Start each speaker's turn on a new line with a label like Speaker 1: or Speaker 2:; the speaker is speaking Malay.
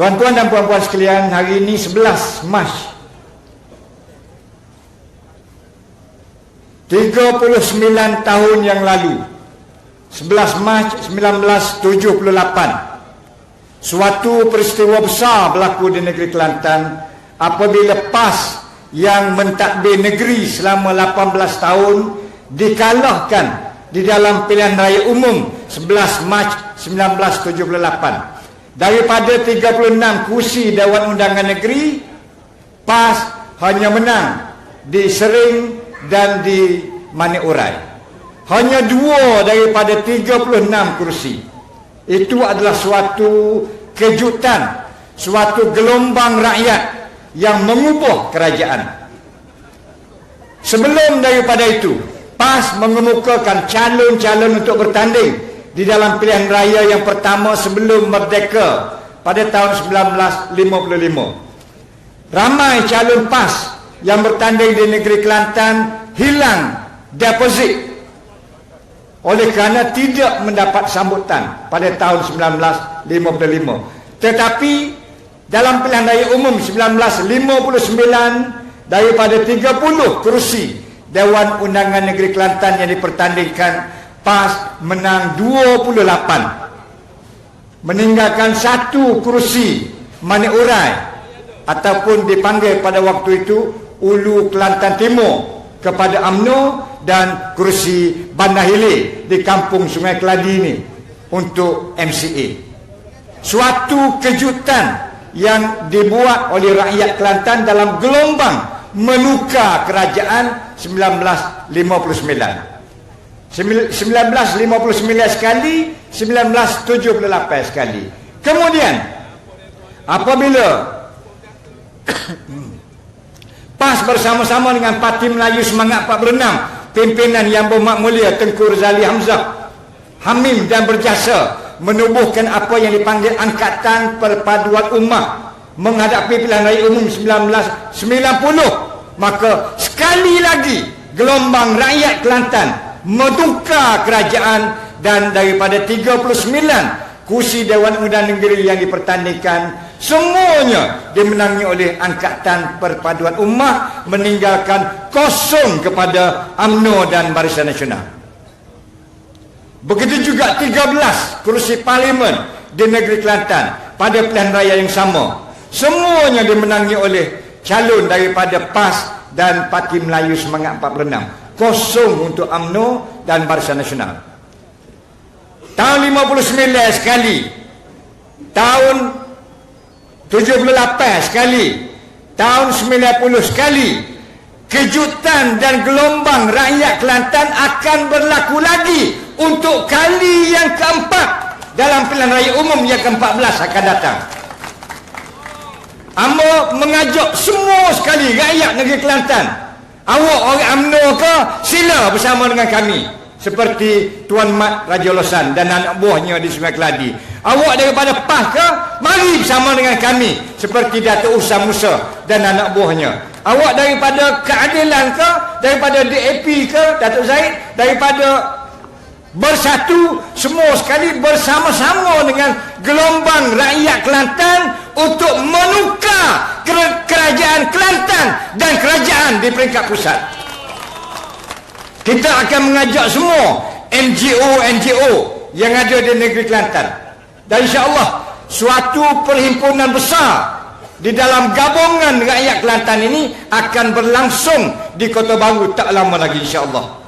Speaker 1: Tuan-tuan dan puan-puan sekalian, hari ini 11 Mac. 39 tahun yang lalu. 11 Mac 1978 Suatu peristiwa besar berlaku di negeri Kelantan Apabila PAS yang mentadbir negeri selama 18 tahun Dikalahkan di dalam pilihan raya umum 11 Mac 1978 daripada 36 kursi Dewan Undangan Negeri PAS hanya menang di Sering dan di Manik Urai. Hanya dua daripada 36 kursi. Itu adalah suatu kejutan suatu gelombang rakyat yang mengubah kerajaan. Sebelum daripada itu PAS mengemukakan calon-calon untuk bertanding di dalam pilihan raya yang pertama sebelum merdeka pada tahun 1955. Ramai calon PAS yang bertanding di negeri Kelantan hilang deposit oleh kerana tidak mendapat sambutan pada tahun 1955. Tetapi dalam pilihan raya umum 1959 daripada 30 kerusi Dewan Undangan Negeri Kelantan yang dipertandingkan PAS menang 28 meninggalkan satu kursi Manik Urai ataupun dipanggil pada waktu itu Ulu Kelantan Timur kepada AMNO dan kursi Bandar Hilir di kampung Sungai Keladi ini untuk MCA suatu kejutan yang dibuat oleh rakyat Kelantan dalam gelombang menukar kerajaan 1959 1959 sekali 1978 sekali. Kemudian apabila PAS bersama-sama dengan Parti Melayu Semangat 46 pimpinan yang bermak mulia Tengku Razali Hamzah Hamim dan berjasa menubuhkan apa yang dipanggil Angkatan Perpaduan Ummah menghadapi pilihan raya umum 1990 maka sekali lagi gelombang rakyat Kelantan menukar kerajaan dan daripada 39 kursi Dewan Undang Negeri yang dipertandingkan semuanya dimenangi oleh Angkatan Perpaduan Ummah meninggalkan kosong kepada AMNO dan Barisan Nasional. Begitu juga 13 kursi parlimen di negeri Kelantan pada pilihan raya yang sama semuanya dimenangi oleh calon daripada PAS dan Parti Melayu Semangat 46 kosong untuk AMNO dan Barisan Nasional. Tahun 59 sekali. Tahun 78 sekali. Tahun 90 sekali. Kejutan dan gelombang rakyat Kelantan akan berlaku lagi untuk kali yang keempat dalam pilihan raya umum yang ke-14 akan datang. Amba mengajak semua sekali rakyat negeri Kelantan Awak orang UMNO ke sila bersama dengan kami seperti Tuan Mat Raja Losan dan anak buahnya di Sungai Keladi. Awak daripada PAS ke mari bersama dengan kami seperti Datuk Usam Musa dan anak buahnya. Awak daripada keadilan ke daripada DAP ke Datuk Zaid daripada bersatu semua sekali bersama-sama dengan gelombang rakyat Kelantan untuk menukar kerajaan Kelantan dan kerajaan di peringkat pusat. Kita akan mengajak semua NGO-NGO yang ada di negeri Kelantan. Dan insyaAllah suatu perhimpunan besar di dalam gabungan rakyat Kelantan ini akan berlangsung di Kota Baru tak lama lagi insyaAllah